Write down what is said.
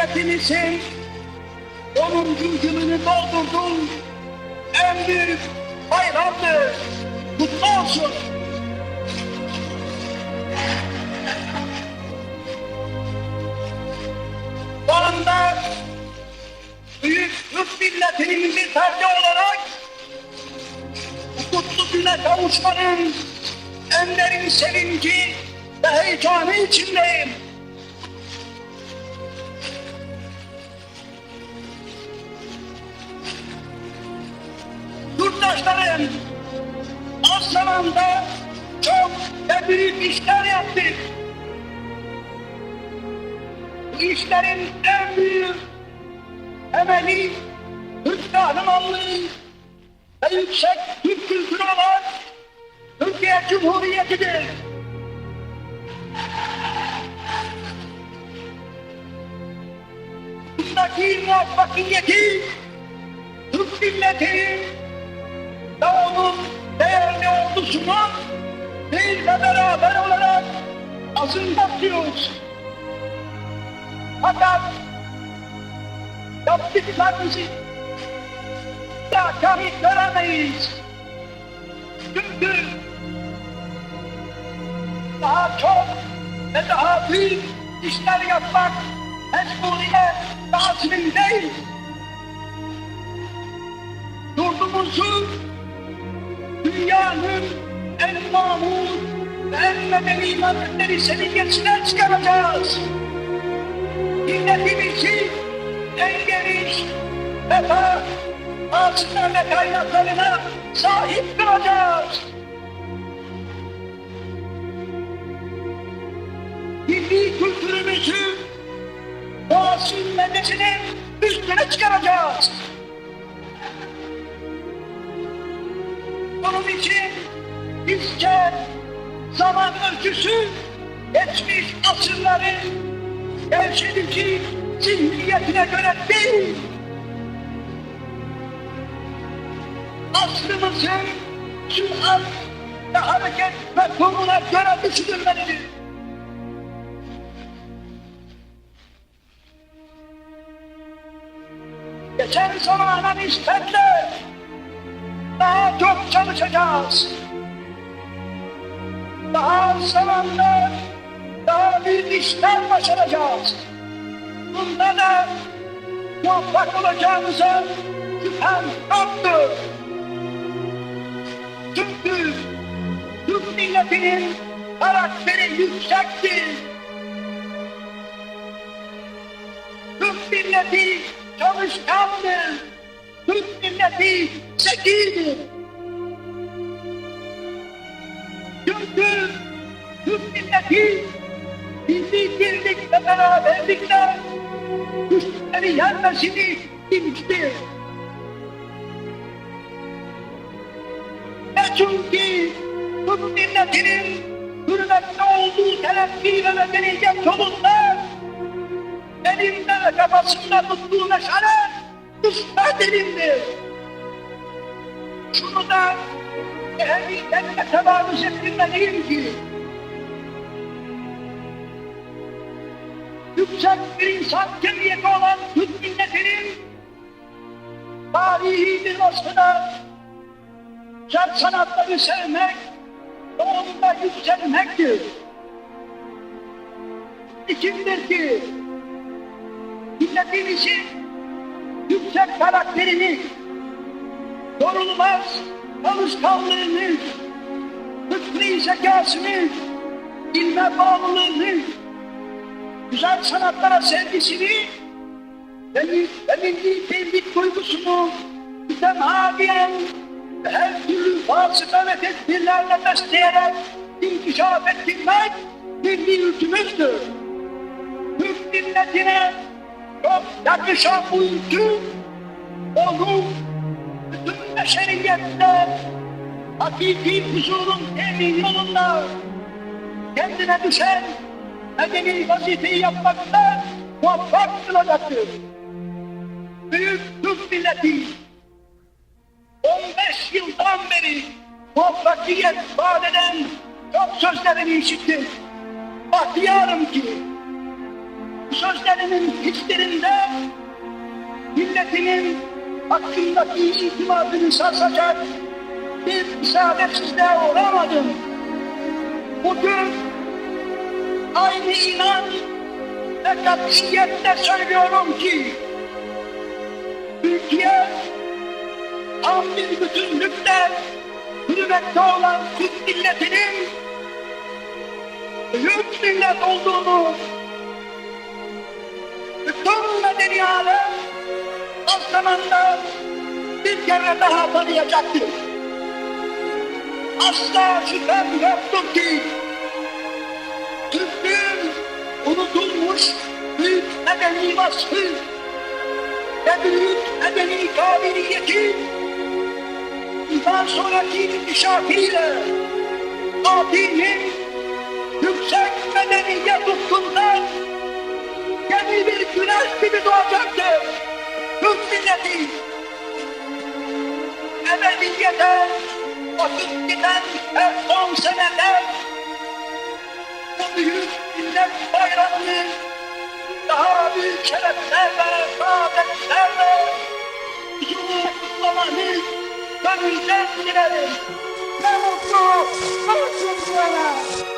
Cumhuriyetimizin 10. yılını doldurdun. En büyük bayramdır. Kutlu olsun. Anda büyük Türk milletinin bir ferdi olarak kutlu güne kavuşmanın en derin sevinci ve heyecanı içindeyim. Yurttaşlarım, az zamanda çok ve büyük işler yaptık. Bu işlerin en büyük temeli Türk kahramanlığı ve yüksek Türk kültürü olan Türkiye Cumhuriyeti'dir. Bundaki muvaffakiyeti Türk milletinin ve onun değerli ordusunu bizle beraber olarak azımlatıyoruz. Fakat yaptıklarımızı da kayıt veremeyiz. Çünkü daha çok ve daha büyük işler yapmak mecburiyet ve azmindeyiz. Yurdumuzu dünyanın en mamur ve en medeni memleketleri seviyesine çıkaracağız. Milletimizi en geniş refah, ağaçlar ve kaynaklarına sahip kılacağız. Milli kültürümüzü doğasının medeniyetinin üstüne çıkaracağız. Bunun için bizce zaman ölçüsü geçmiş asırların gevşedici zihniyetine göre değil, aslımızın sürat ve hareket mefhumuna göre düşünülmelidir. Geçen zamana nispetle daha çok çalışacağız. Daha az daha büyük işler başaracağız. Bunda da muvaffak olacağımıza şüphem yoktur. Çünkü Türk milletinin karakteri yüksektir. Türk milleti çalışkandır. Türk milleti zekidir. Çünkü Türk milleti milli birlik ve beraberlikle güçleri yenmesini bilmiştir. Ve çünkü Türk milletinin hürmetli olduğu telakki ve medeniyet yolunda elinde ve kafasında tuttuğu meşale kısmet elimdir. Şunu da ehliliklerine tevarüz ettirmeliyim ki yüksek bir insan cemiyeti olan Türk milletinin tarihi bir vasfına güzel sanatları sevmek onda yükselmektir. İçindir ki milletimizin yüksek karakterini, yorulmaz alışkanlığını, fıkri zekasını, ilme bağlılığını, güzel sanatlara sevgisini ve, milli birlik duygusunu mütemadiyen ve her türlü vasıta ve tedbirlerle besleyerek inkişaf ettirmek milli yükümüzdür. Türk milletine çok yakışan bu yükü onu bütün beşeriyette hakiki huzurun temin yolunda kendine düşen medeni vazifeyi yapmakta muvaffak kılacaktır. Büyük Türk milleti 15 yıldan beri muvaffakiyet vaat eden çok sözlerini işittim. Bahtiyarım ki sözlerinin hiçbirinde milletinin hakkındaki itimadını sarsacak bir isabetsizliğe uğramadım. Bugün aynı inanç ve katiyetle söylüyorum ki Türkiye tam bir bütünlükle hürmette olan Türk milletinin büyük millet olduğunu medeni alem az zamanda bir kere daha tanıyacaktır. Asla şüphem yoktur ki Türklüğün unutulmuş büyük medeni vasfı ve büyük medeni kabiliyeti bundan sonraki inkişafıyla Fatih'in yüksek medeniyet ufkundan yeni bir güneş gibi doğacaktır. Türk milleti ebediyete vakit giden her son senede bu büyük millet bayramını daha büyük şereflerle, saadetlerle yolu kutlamanı gönülden dilerim. Ne mutlu, ne mutlu.